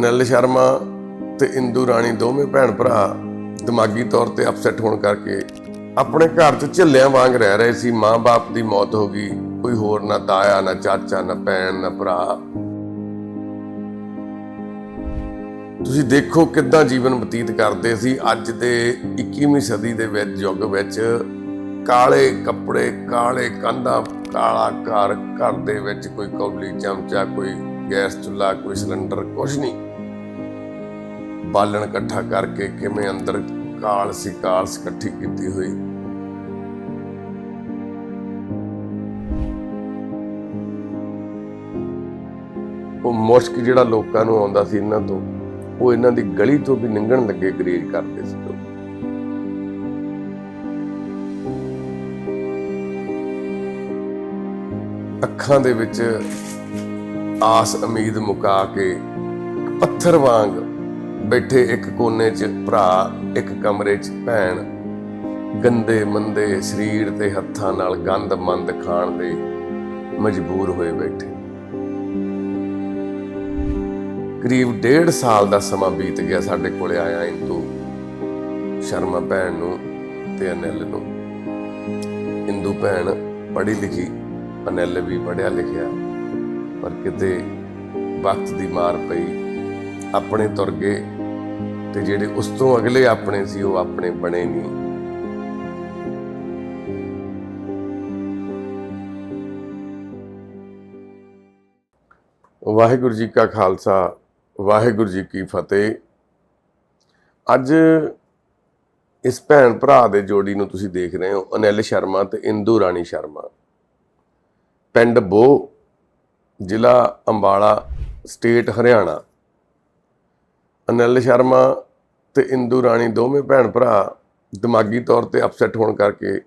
ਅਨਿਲ ਸ਼ਰਮਾ ਤੇ ਇੰਦੂ ਰਾਣੀ ਦੋਵੇਂ ਭੈਣ ਭਰਾ ਦਿਮਾਗੀ ਤੌਰ ਤੇ ਅਪਸੈਟ ਹੋਣ ਕਰਕੇ ਆਪਣੇ ਘਰ 'ਚ ਝਿੱਲਿਆਂ ਵਾਂਗ ਰਹਿ ਰਹੇ ਸੀ। ਮਾਂ-ਬਾਪ ਦੀ ਮੌਤ ਹੋ ਗਈ। ਕੋਈ ਹੋਰ ਨਾ ਤਾਇਆ, ਨਾ ਚਾਚਾ, ਨਾ ਭੈਣ, ਨਾ ਭਰਾ। ਤੁਸੀਂ ਦੇਖੋ ਕਿੱਦਾਂ ਜੀਵਨ ਬਤੀਤ ਕਰਦੇ ਸੀ। ਅੱਜ ਦੇ 21ਵੀਂ ਸਦੀ ਦੇ ਵਿੱਚ, ਯੁੱਗ ਵਿੱਚ ਕਾਲੇ ਕੱਪੜੇ, ਕਾਲੇ ਕੰਧਾਂ, ਕਾਲਾ ਘਰ ਘਰ ਦੇ ਵਿੱਚ ਕੋਈ ਕੌਲੀ, ਚਮਚਾ, ਕੋਈ ਗੈਸ ਚੁੱਲ੍ਹਾ, ਕੋਈ ਸਿਲੰਡਰ ਕੁਝ ਨਹੀਂ। ਬਾਲਣ ਇਕੱਠਾ ਕਰਕੇ ਕਿਵੇਂ ਅੰਦਰ ਕਾਲ ਸੀ ਕਾਲਸ ਇਕੱਠੀ ਕੀਤੀ ਹੋਈ। ਉਹ ਮੁਸ਼ਕ ਜਿਹੜਾ ਲੋਕਾਂ ਨੂੰ ਆਉਂਦਾ ਸੀ ਇਹਨਾਂ ਤੋਂ, ਉਹ ਇਹਨਾਂ ਦੀ ਗਲੀ ਤੋਂ ਵੀ ਲੰਘਣ ਲੱਗੇ ਗਰੇਜ ਕਰਦੇ ਸੀ ਲੋਕ। ਅੱਖਾਂ ਦੇ ਵਿੱਚ ਆਸ, ਉਮੀਦ ਮੁਕਾ ਕੇ ਪੱਥਰ ਵਾਂਗ ਬੈਠੇ ਇੱਕ ਕੋਨੇ 'ਚ ਭਰਾ, ਇੱਕ ਕਮਰੇ 'ਚ ਭੈਣ। ਗੰਦੇ ਮੰਦੇ ਸਰੀਰ ਤੇ ਹੱਥਾਂ ਨਾਲ ਗੰਦ ਮੰਦ ਖਾਣ ਦੇ ਮਜਬੂਰ ਹੋਏ ਬੈਠੇ। ਕਰੀਬ ਡੇਢ ਸਾਲ ਦਾ ਸਮਾਂ ਬੀਤ ਗਿਆ ਸਾਡੇ ਕੋਲੇ ਆਇਆ ਇੰਦੂ ਸ਼ਰਮਾ ਭੈਣ ਨੂੰ ਤੇ ਅਨਿਲ ਨੂੰ। ਇੰਦੂ ਭੈਣ ਪੜ੍ਹੀ ਲਿਖੀ, ਅਨਿਲ ਵੀ ਪੜ੍ਹਿਆ ਲਿਖਿਆ। ਪਰ ਕਿਤੇ ਵਕਤ ਦੀ ਮਾਰ ਪਈ। ਆਪਣੇ ਤੁਰ ਗਏ ਤੇ ਜਿਹੜੇ ਉਸ ਤੋਂ ਅਗਲੇ ਆਪਣੇ ਸੀ, ਉਹ ਆਪਣੇ ਬਣੇ ਨਹੀਂ। ਵਾਹਿਗੁਰੂ ਜੀ ਕਾ ਖਾਲਸਾ, ਵਾਹਿਗੁਰੂ ਜੀ ਕੀ ਫਤਿਹ। ਅੱਜ ਇਸ ਭੈਣ ਭਰਾ ਦੇ ਜੋੜੀ ਨੂੰ ਤੁਸੀਂ ਦੇਖ ਰਹੇ ਹੋ, ਅਨਿਲ ਸ਼ਰਮਾ ਤੇ ਇੰਦੂ ਰਾਣੀ ਸ਼ਰਮਾ। ਪਿੰਡ ਬੋ ਜ਼ਿਲ੍ਹਾ ਅੰਬਾਲਾ, ਸਟੇਟ ਹਰਿਆਣਾ। ਅਨਿਲ ਸ਼ਰਮਾ ਤੇ ਇੰਦੂ ਰਾਣੀ ਦੋਵੇਂ ਭੈਣ ਭਰਾ ਦਿਮਾਗੀ ਤੌਰ ਤੇ ਅਪਸੈਟ ਹੋਣ ਕਰਕੇ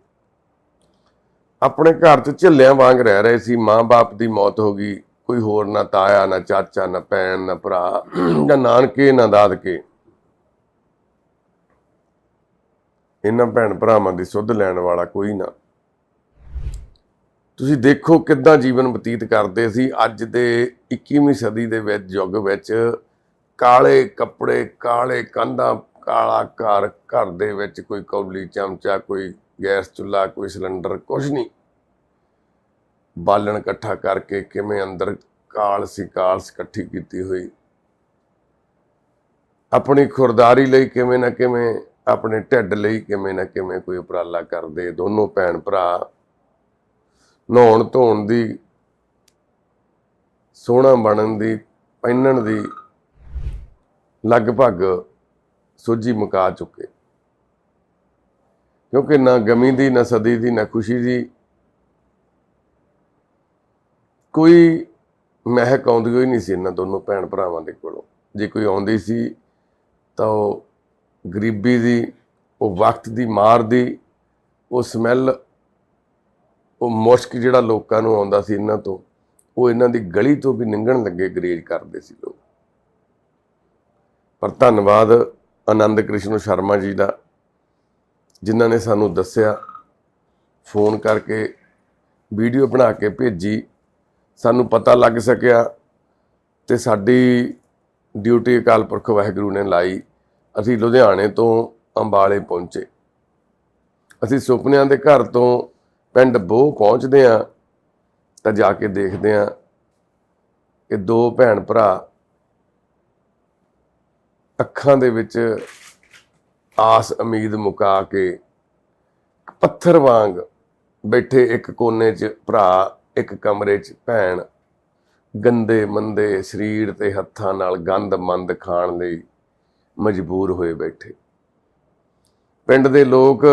ਆਪਣੇ ਘਰ 'ਚ ਝੱਲਿਆਂ ਵਾਂਗ ਰਹਿ ਰਹੇ ਸੀ। ਮਾਂ-ਬਾਪ ਦੀ ਮੌਤ ਹੋ ਗਈ। ਕੋਈ ਹੋਰ ਨਾ ਤਾਇਆ, ਨਾ ਚਾਚਾ, ਨਾ ਭੈਣ, ਨਾ ਭਰਾ ਜਾਂ ਨਾਨਕੇ, ਨਾ ਦਾਦਕੇ। ਇਹਨਾਂ ਭੈਣ ਭਰਾਵਾਂ ਦੀ ਸੁੱਧ ਲੈਣ ਵਾਲਾ ਕੋਈ ਨਾ। ਤੁਸੀਂ ਦੇਖੋ ਕਿੱਦਾਂ ਜੀਵਨ ਬਤੀਤ ਕਰਦੇ ਸੀ। ਅੱਜ ਦੇ 21ਵੀਂ ਸਦੀ ਦੇ ਵਿੱਚ, ਯੁੱਗ ਵਿੱਚ ਕਾਲੇ ਕੱਪੜੇ, ਕਾਲੇ ਕੰਧਾਂ, ਕਾਲਾ ਘਰ ਘਰ ਦੇ ਵਿੱਚ ਕੋਈ ਕੌਲੀ ਚਮਚਾ, ਕੋਈ ਗੈਸ ਚੁੱਲ੍ਹਾ, ਕੋਈ ਸਿਲੰਡਰ ਕੁਝ ਨਹੀਂ। ਬਾਲਣ ਇਕੱਠਾ ਕਰਕੇ ਕਿਵੇਂ ਅੰਦਰ ਕਾਲ ਸੀ ਕਾਲਸ ਇਕੱਠੀ ਕੀਤੀ ਹੋਈ। ਆਪਣੀ ਖੁਰਦਾਰੀ ਲਈ ਕਿਵੇਂ ਨਾ ਕਿਵੇਂ, ਆਪਣੇ ਢਿੱਡ ਲਈ ਕਿਵੇਂ ਨਾ ਕਿਵੇਂ ਕੋਈ ਉਪਰਾਲਾ ਕਰਦੇ ਦੋਨੋਂ ਭੈਣ ਭਰਾ। ਨਹਾਉਣ ਧੋਣ ਦੀ, ਸੋਹਣਾ ਬਣਨ ਦੀ, ਪਹਿਨਣ ਦੀ ਲਗਭਗ ਸੋਝੀ ਮੁਕਾ ਚੁੱਕੇ। ਕਿਉਂਕਿ ਨਾ ਗਮੀ ਦੀ, ਨਾ ਸਦੀ ਦੀ, ਨਾ ਖੁਸ਼ੀ ਦੀ ਕੋਈ ਮਹਿਕ ਆਉਂਦੀ ਹੋਈ ਨਹੀਂ ਸੀ ਇਹਨਾਂ ਦੋਨੋਂ ਭੈਣ ਭਰਾਵਾਂ ਦੇ ਕੋਲੋਂ। ਜੇ ਕੋਈ ਆਉਂਦੀ ਸੀ ਤਾਂ ਉਹ ਗਰੀਬੀ ਦੀ, ਉਹ ਵਕਤ ਦੀ, ਮਾਰ ਦੀ, ਉਹ ਸਮੈਲ, ਉਹ ਮੁਸ਼ਕ ਜਿਹੜਾ ਲੋਕਾਂ ਨੂੰ ਆਉਂਦਾ ਸੀ ਇਹਨਾਂ ਤੋਂ, ਉਹ ਇਹਨਾਂ ਦੀ ਗਲੀ ਤੋਂ ਵੀ ਲੰਘਣ ਲੱਗੇ ਗਰੇਜ ਕਰਦੇ ਸੀ ਲੋਕ। ਪਰ ਧੰਨਵਾਦ ਆਨੰਦ ਕ੍ਰਿਸ਼ਨ ਸ਼ਰਮਾ ਜੀ ਦਾ, ਜਿਨ੍ਹਾਂ ਨੇ ਸਾਨੂੰ ਦੱਸਿਆ, ਫੋਨ ਕਰਕੇ ਵੀਡੀਓ ਬਣਾ ਕੇ ਭੇਜੀ, ਸਾਨੂੰ ਪਤਾ ਲੱਗ ਸਕਿਆ ਤੇ ਸਾਡੀ ਡਿਊਟੀ ਅਕਾਲ ਪੁਰਖ ਵਾਹਿਗੁਰੂ ਨੇ ਲਾਈ। ਅਸੀਂ ਲੁਧਿਆਣੇ ਤੋਂ ਅੰਬਾਲੇ ਪਹੁੰਚੇ। ਅਸੀਂ ਸੁਪਨਿਆਂ ਦੇ ਘਰ ਤੋਂ ਪਿੰਡ ਬੋਹ ਪਹੁੰਚਦੇ ਆ ਤਾਂ ਜਾ ਕੇ ਦੇਖਦੇ ਆ ਕਿ ਦੋ ਭੈਣ ਭਰਾ ਅੱਖਾਂ ਦੇ ਵਿੱਚ ਆਸ, ਉਮੀਦ ਮੁਕਾ ਕੇ ਪੱਥਰ ਵਾਂਗ ਬੈਠੇ ਇੱਕ ਕੋਨੇ 'ਚ ਭਰਾ, ਇੱਕ ਕਮਰੇ 'ਚ ਭੈਣ, ਗੰਦੇ ਮੰਦੇ ਸਰੀਰ ਤੇ ਹੱਥਾਂ ਨਾਲ ਗੰਦ ਮੰਦ ਖਾਣ ਲਈ ਮਜਬੂਰ ਹੋਏ ਬੈਠੇ। ਪਿੰਡ ਦੇ ਲੋਕ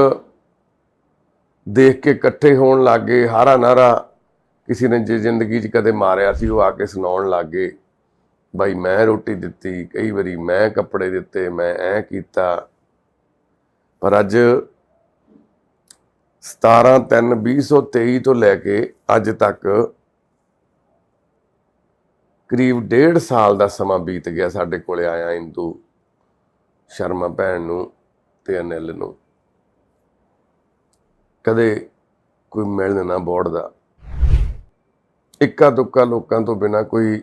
ਦੇਖ ਕੇ ਇਕੱਠੇ ਹੋਣ ਲੱਗੇ ਹਾਰਾ ਨਾਰਾ ਕਿਸੇ ਨੇ ਜੇ ਜ਼ਿੰਦਗੀ 'ਚ ਕਦੇ ਮਾਰਿਆ ਸੀ, ਉਹ ਆ ਕੇ ਸੁਣਾਉਣ ਲੱਗੇ ਬਾਈ ਮੈਂ ਰੋਟੀ ਦਿੱਤੀ, ਕਈ ਵਾਰੀ ਮੈਂ ਕੱਪੜੇ ਦਿੱਤੇ, ਮੈਂ ਐ ਕੀਤਾ। ਪਰ ਅੱਜ 17/3/2023 ਤੋਂ ਲੈ ਕੇ ਅੱਜ ਤੱਕ ਕਰੀਬ ਡੇਢ ਸਾਲ ਦਾ ਸਮਾਂ ਬੀਤ ਗਿਆ ਸਾਡੇ ਕੋਲੇ ਆਇਆ ਇੰਦੂ ਸ਼ਰਮਾ ਭੈਣ ਨੂੰ ਤੇ ਅਨਿਲ ਨੂੰ। ਕਦੇ ਕੋਈ ਮਿਲਣ ਨਾ ਬੋੜ ਦਾ ਇੱਕਾ ਦੁੱਕਾ ਲੋਕਾਂ ਤੋਂ ਬਿਨਾ ਕੋਈ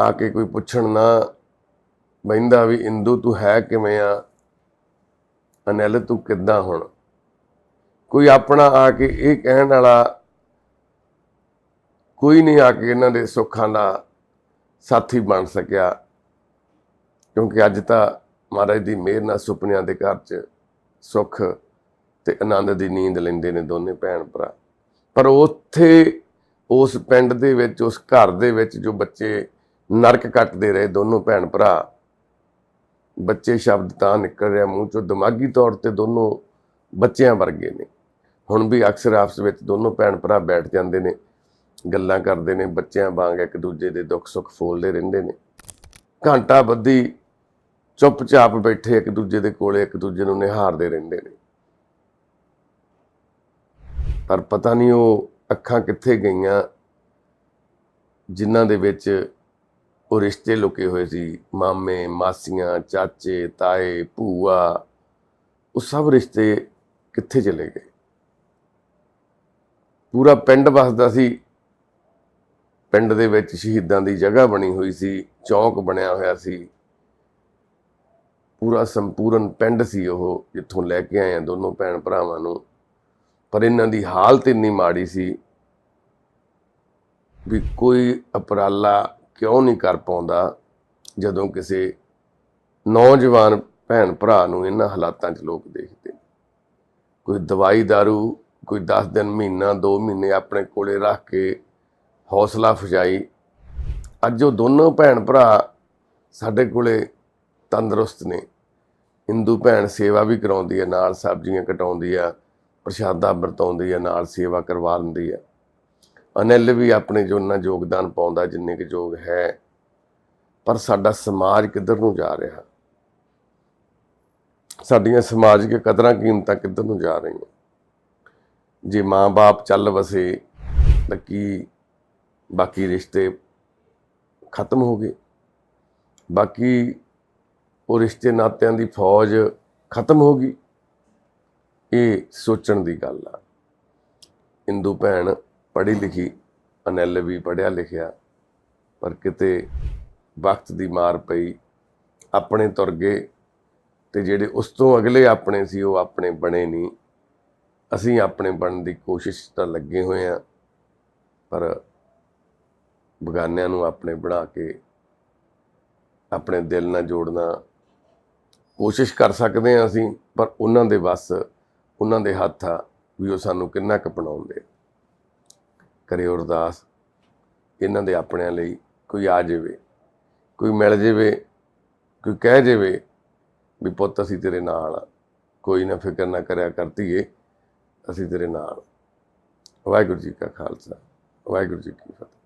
ਆ ਕੇ ਕੋਈ ਪੁੱਛਣ ਨਾ ਬੈਂਦਾ ਵੀ ਇੰਦੂ ਤੂੰ ਹੈ ਕਿਵੇਂ ਆ? ਅਨਿਲ ਤੂੰ ਕਿੱਦਾਂ ਹੁਣ? ਕੋਈ ਆਪਣਾ ਆ ਕੇ ਇਹ ਕਹਿਣ ਵਾਲਾ ਕੋਈ ਨਹੀਂ ਆ ਕੇ ਇਹਨਾਂ ਦੇ ਸੁੱਖਾਂ ਦਾ ਸਾਥੀ ਬਣ ਸਕਿਆ। ਕਿਉਂਕਿ ਅੱਜ ਤਾਂ ਮਹਾਰਾਜ ਦੀ ਮਿਹਰ ਨਾਲ ਸੁਪਨਿਆਂ ਦੇ ਘਰ 'ਚ ਸੁੱਖ ਤੇ ਆਨੰਦ ਦੀ ਨੀਂਦ ਲੈਂਦੇ ਨੇ ਦੋਨੇ ਭੈਣ ਭਰਾ। ਪਰ ਉੱਥੇ ਉਸ ਪਿੰਡ ਦੇ ਵਿੱਚ, ਉਸ ਘਰ ਦੇ ਵਿੱਚ ਜੋ ਬੱਚੇ ਨਰਕ ਕੱਟਦੇ ਰਹੇ ਦੋਨੋਂ ਭੈਣ ਭਰਾ। ਬੱਚੇ ਸ਼ਬਦ ਤਾਂ ਨਿਕਲ ਰਿਹਾ, ਮੂੰਹ ਚੋਂ ਦਿਮਾਗੀ ਤੌਰ ਤੇ ਦੋਨੋਂ ਬੱਚਿਆਂ ਵਰਗੇ ਨੇ। ਹੁਣ ਵੀ ਅਕਸਰ ਆਪਸ ਵਿੱਚ ਦੋਨੋਂ ਭੈਣ ਭਰਾ ਬੈਠ ਜਾਂਦੇ ਨੇ, ਗੱਲਾਂ ਕਰਦੇ ਨੇ, ਬੱਚਿਆਂ ਵਾਂਗ ਇੱਕ ਦੂਜੇ ਦੇ ਦੁੱਖ ਸੁੱਖ ਫੋਲਦੇ ਰਹਿੰਦੇ ਨੇ। ਘੰਟਾ ਬੱਧੀ ਚੁੱਪਚਾਪ ਬੈਠੇ ਇੱਕ ਦੂਜੇ ਦੇ ਕੋਲੇ, ਇੱਕ ਦੂਜੇ ਨੂੰ ਨਿਹਾਰਦੇ ਰਹਿੰਦੇ ਨੇ। ਪਰ ਪਤਾ ਨਹੀਂ ਉਹ ਅੱਖਾਂ ਕਿੱਥੇ ਗਈਆਂ, ਜਿਨ੍ਹਾਂ ਦੇ ਵਿੱਚ ਉਹ ਰਿਸ਼ਤੇ ਲੁਕੇ ਹੋਏ ਸੀ। ਮਾਮੇ, ਮਾਸੀਆਂ, ਚਾਚੇ, ਤਾਏ, ਭੂਆ, ਉਹ ਸਭ ਰਿਸ਼ਤੇ ਕਿੱਥੇ ਚਲੇ ਗਏ? ਪੂਰਾ ਪਿੰਡ ਵਸਦਾ ਸੀ। ਪਿੰਡ ਦੇ ਵਿੱਚ ਸ਼ਹੀਦਾਂ ਦੀ ਜਗ੍ਹਾ ਬਣੀ ਹੋਈ ਸੀ, ਚੌਂਕ ਬਣਿਆ ਹੋਇਆ ਸੀ। ਪੂਰਾ ਸੰਪੂਰਨ ਪਿੰਡ ਸੀ ਉਹ, ਜਿੱਥੋਂ ਲੈ ਕੇ ਆਏ ਆ ਦੋਨੋਂ ਭੈਣ ਭਰਾਵਾਂ ਨੂੰ। ਪਰ ਇਹਨਾਂ ਦੀ ਹਾਲਤ ਇੰਨੀ ਮਾੜੀ ਸੀ ਵੀ ਕੋਈ ਅਪਰਾਲਾ ਕਿਉਂ ਨਹੀਂ ਕਰ ਪਾਉਂਦਾ ਜਦੋਂ ਕਿਸੇ ਨੌਜਵਾਨ ਭੈਣ ਭਰਾ ਨੂੰ ਇਹਨਾਂ ਹਾਲਾਤਾਂ 'ਚ ਲੋਕ ਦੇਖਦੇ ਨੇ। ਕੋਈ ਦਵਾਈ दारू ਕੋਈ 10 ਦਿਨ, ਮਹੀਨਾ 2 ਮਹੀਨੇ ਆਪਣੇ ਕੋਲੇ ਰੱਖ ਕੇ ਹੌਸਲਾ ਫਜਾਈ ਅੱਜ ਉਹ ਦੋਨੋਂ ਭੈਣ ਭਰਾ ਸਾਡੇ ਕੋਲੇ ਤੰਦਰੁਸਤ ਨੇ। ਹਿੰਦੂ ਭੈਣ ਸੇਵਾ ਵੀ ਕਰਾਉਂਦੀ ਹੈ ਨਾਲ ਸਬਜ਼ੀਆਂ ਕਟਾਉਂਦੀ ਆ, ਪ੍ਰਸ਼ਾਦਾ ਵਰਤਾਉਂਦੀ ਆ, ਨਾਲ ਸੇਵਾ ਕਰਵਾ ਲੈਂਦੀ ਆ। ਅਨਿਲ ਵੀ ਆਪਣੇ ਜੋ ਨਾ ਯੋਗਦਾਨ ਪਾਉਂਦਾ, ਜਿੰਨੇ ਕੁ ਯੋਗ ਹੈ, ਪਰ ਸਾਡਾ ਸਮਾਜ ਕਿੱਧਰ ਨੂੰ ਜਾ ਰਿਹਾ? ਸਾਡੀਆਂ ਸਮਾਜਿਕ ਕਦਰਾਂ ਕੀਮਤਾਂ ਕਿੱਧਰ ਨੂੰ ਜਾ ਰਹੀਆਂ? ਜੇ ਮਾਂ-ਬਾਪ ਚੱਲ ਵਸੇ, ਤਾਂ ਕੀ ਬਾਕੀ ਰਿਸ਼ਤੇ ਖਤਮ ਹੋ ਗਏ? ਬਾਕੀ ਉਹ ਰਿਸ਼ਤੇ ਨਾਤਿਆਂ ਦੀ ਫੌਜ ਖਤਮ ਹੋ ਗਈ? ਇਹ ਸੋਚਣ ਦੀ ਗੱਲ ਆ। ਹਿੰਦੂ ਭੈਣ ਪੜ੍ਹੀ ਲਿਖੀ ਅਨਿਲ ਵੀ ਪੜ੍ਹਿਆ ਲਿਖਿਆ, ਪਰ ਕਿਤੇ ਵਕਤ ਦੀ ਮਾਰ ਪਈ ਆਪਣੇ ਤੁਰ ਗਏ ਤੇ ਜਿਹੜੇ ਉਸ ਤੋਂ ਅਗਲੇ ਆਪਣੇ ਸੀ, ਉਹ ਆਪਣੇ ਬਣੇ ਨਹੀਂ। ਅਸੀਂ ਆਪਣੇ ਬਣਨ ਦੀ ਕੋਸ਼ਿਸ਼ ਤਾਂ ਲੱਗੇ ਹੋਏ ਆ ਪਰ ਬਗਾਨਿਆਂ ਨੂੰ ਆਪਣੇ ਬਣਾ ਕੇ ਆਪਣੇ ਦਿਲ ਨਾਲ ਜੋੜਨਾ ਕੋਸ਼ਿਸ਼ ਕਰ ਸਕਦੇ ਹਾਂ ਅਸੀਂ, ਪਰ ਉਹਨਾਂ ਦੇ ਵੱਸ, ਉਹਨਾਂ ਦੇ ਹੱਥ ਆ ਵੀ ਉਹ ਸਾਨੂੰ ਕਿੰਨਾ ਕੁ ਅਪਣਾਉਂਦੇ ਕਰਿਓ ਅਰਦਾਸ। ਇਹਨਾਂ ਦੇ ਆਪਣਿਆਂ ਲਈ ਕੋਈ ਆ ਜਾਵੇ, ਕੋਈ ਮਿਲ ਜਾਵੇ, ਕੋਈ ਕਹਿ ਜਾਵੇ ਵੀ ਪੁੱਤ ਅਸੀਂ ਤੇਰੇ ਨਾਲ ਆ। ਕੋਈ ਨਾ ਫਿਕਰ ਨਾ ਕਰਿਆ ਕਰਤੀਏ ਅਸੀਂ ਤੇਰੇ ਨਾਲ ਵਾਹਿਗੁਰੂ ਜੀ ਕਾ ਖਾਲਸਾ, ਵਾਹਿਗੁਰੂ ਜੀ ਕੀ ਫਤਿਹ।